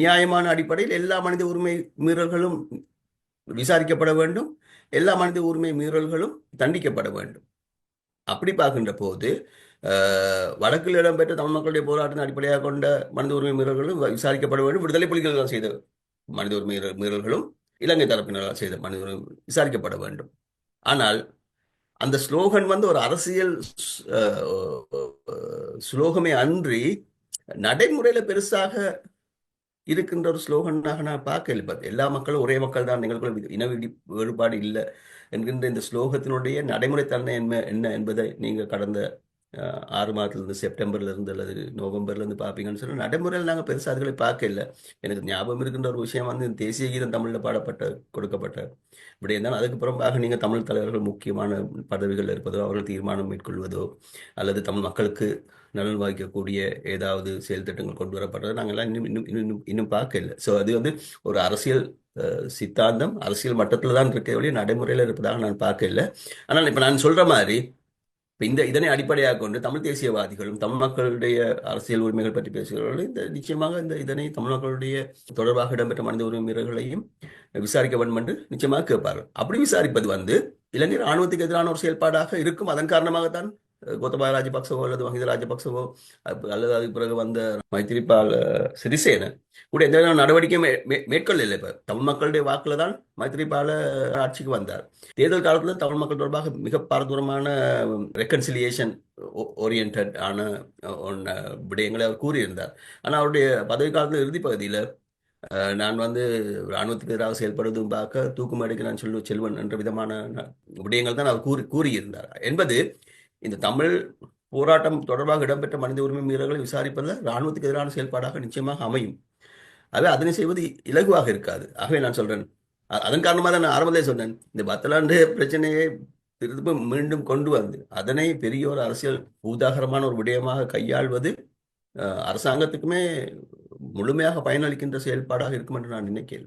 நியாயமான அடிப்படையில் எல்லா மனித உரிமை மீறல்களும் விசாரிக்கப்பட வேண்டும். எல்லா மனித உரிமை மீறல்களும் தண்டிக்கப்பட வேண்டும். அப்படி பார்க்கின்ற போது வடக்கில் இடம்பெற்ற தமிழ் மக்களுடைய போராட்டத்தின் அடிப்படையாக கொண்ட மனித உரிமை மீறல்களும் விசாரிக்கப்பட வேண்டும். விடுதலை புலிகள் செய்த மனித உரிமை மீறல்களும் இலங்கை தரப்பினரால் செய்த மனித உரிமை விசாரிக்கப்பட வேண்டும். ஆனால் அந்த ஸ்லோகன் வந்து ஒரு அரசியல் ஸ்லோகமே அன்றி நடைமுறையில பெருசாக இருக்கின்ற ஒரு ஸ்லோகனாக நான் பார்க்கல. பார்த்து எல்லா மக்களும் ஒரே மக்கள் தான். எங்களுக்குள்ள இன வேறுபாடு இல்லை என்கின்ற இந்த ஸ்லோகத்தினுடைய நடைமுறை தன்மை என்ன என்ன என்பதை நீங்கள் கடந்த ஆறு மாதத்துலேருந்து செப்டம்பர்லேருந்து அல்லது நவம்பர்லேருந்து பார்ப்பீங்கன்னு சொல்லி நடைமுறையில் நாங்கள் பெருசாக அதுகளை பார்க்கல எனக்கு ஞாபகம் இருக்கின்ற ஒரு விஷயம் வந்து தேசிய கீதம் தமிழில் பாடப்பட்ட கொடுக்கப்பட்ட இப்படி இருந்தாலும் அதுக்கு புறம்பாக நீங்கள் தமிழ் தலைவர்கள் முக்கியமான பதவிகள் இருப்பதோ அவர்கள் தீர்மானம் மேற்கொள்வதோ அல்லது தமிழ் மக்களுக்கு நலன் வாய்க்கக்கூடிய ஏதாவது செயல் திட்டங்கள் கொண்டு வரப்படுறதை நாங்கள்லாம் இன்னும் இன்னும் இன்னும் இன்னும் பார்க்கல ஸோ அது வந்து ஒரு அரசியல் சித்தாந்தம் அரசியல் மட்டத்தில் தான் இருக்க வழி நடைமுறையில் இருப்பதாக நான் பார்க்கல ஆனால் இப்போ நான் சொல்கிற மாதிரி இப்போ இந்த இதனை அடிப்படையாக கொண்டு தமிழ் தேசியவாதிகளும் தமிழ் மக்களுடைய அரசியல் உரிமைகள் பற்றி பேசுகிறவர்களும் இந்த நிச்சயமாக இந்த இதனை தமிழ் மக்களுடைய தொடர்பாக இடம்பெற்ற மனித உரிமைகளையும் விசாரிக்க வேண்டும் என்று நிச்சயமாக கேட்பார்கள். அப்படி விசாரிப்பது வந்து இலங்கை ராணுவத்துக்கு எதிரான ஒரு செயல்பாடாக இருக்கும். அதன் காரணமாகத்தான் கோத்தபாய ராஜபக்சவோ அல்லது மஹிந்த ராஜபக்சவோ அல்லது அதுக்கு பிறகு வந்த மைத்திரிபால சிறிசேன கூட எந்த நடவடிக்கையும் மே- மே- மேற்கொள்ளல இப்ப தமிழ் மக்களுடைய வாக்குல தான் மைத்திரிபால ஆட்சிக்கு வந்தார். தேர்தல் காலத்துல தமிழ் மக்கள் தொடர்பாக மிக பாரதூரமான ரெக்கன்சிலியேஷன் ஓரியன்ட் ஆன விடயங்களை அவர் கூறியிருந்தார். ஆனால் அவருடைய பதவி காலத்தில் இறுதி பகுதியில் நான் வந்து இராணுவத்துக்கு எதிராக செயல்படுவதும் பார்க்க தூக்குமேடைக்கு நான் சொல்லு செல்வன் என்ற விதமான விடயங்கள் தான் அவர் கூறி கூறியிருந்தார். என்பது இந்த தமிழ் போராட்டம் தொடர்பாக இடம்பெற்ற மனித உரிமை மீறல்களை விசாரிப்பதில் இராணுவத்துக்கு எதிரான செயல்பாடாக நிச்சயமாக அமையும். ஆகவே அதனை செய்வது இலகுவாக இருக்காது. ஆகவே நான் சொல்றேன். அதன் காரணமாக தான் நான் ஆரம்பத்திலே சொன்னேன். இந்த பத்தலாண்டு பிரச்சனையை திரும்ப மீண்டும் கொண்டு வந்து அதனை பெரிய ஒரு அரசியல் பூதாகரமான ஒரு விடயமாக கையாள்வது அரசாங்கத்துக்குமே முழுமையாக பயனளிக்கின்ற செயல்பாடாக இருக்கும் என்று நான் நினைக்கிறேன்